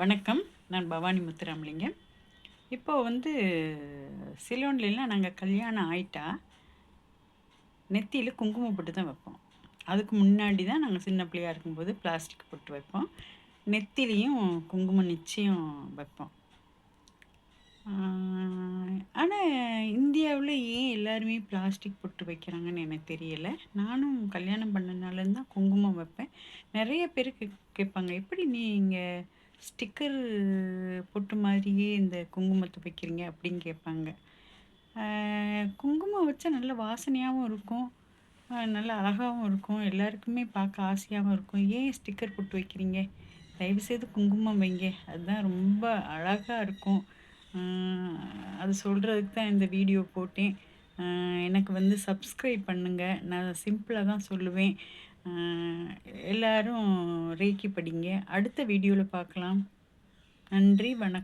வணக்கம். நான் பவானி முத்துராமலிங்கம். இப்போ வந்து சிலோன்லாம் நாங்கள் கல்யாணம் ஆயிட்டா நெத்தியில் குங்குமம் போட்டு தான் வைப்போம். அதுக்கு முன்னாடி தான் நாங்கள் சின்ன பிள்ளையா இருக்கும்போது பிளாஸ்டிக் போட்டு வைப்போம். நெத்திலையும் குங்குமம் நிச்சயம் வைப்போம். ஆனால் இந்தியாவில் ஏன் எல்லாருமே பிளாஸ்டிக் பொட்டு வைக்கிறாங்கன்னு எனக்கு தெரியலை. நானும் கல்யாணம் பண்ணனாலேருந்து தான் குங்குமம் வைப்பேன். நிறைய பேர் கேட்பாங்க எப்படி நீங்கள் ஸ்டிக்கர் பொட்டு மாதிரியே இந்த குங்குமத்தை வைக்கிறீங்க அப்படின்னு கேட்பாங்க. குங்குமம் வச்சா நல்ல வாசனையாகவும் இருக்கும். நல்ல அழகாகவும் இருக்கும். எல்லாருக்குமே பார்க்க ஆசையாகவும் இருக்கும். ஏன் ஸ்டிக்கர் பொட்டு வைக்கிறீங்க? தயவுசெய்து குங்குமம் வைங்க. அதுதான் ரொம்ப அழகாக இருக்கும். அது சொல்கிறதுக்கு தான் இந்த வீடியோ போட்டேன். எனக்கு வந்து சப்ஸ்கிரைப் பண்ணுங்கள் நான் சிம்பிளாக தான் சொல்லுவேன். எல்லோரும் ரேக்கி படிங்க. அடுத்த வீடியோவில் பார்க்கலாம் நன்றி வணக்கம்.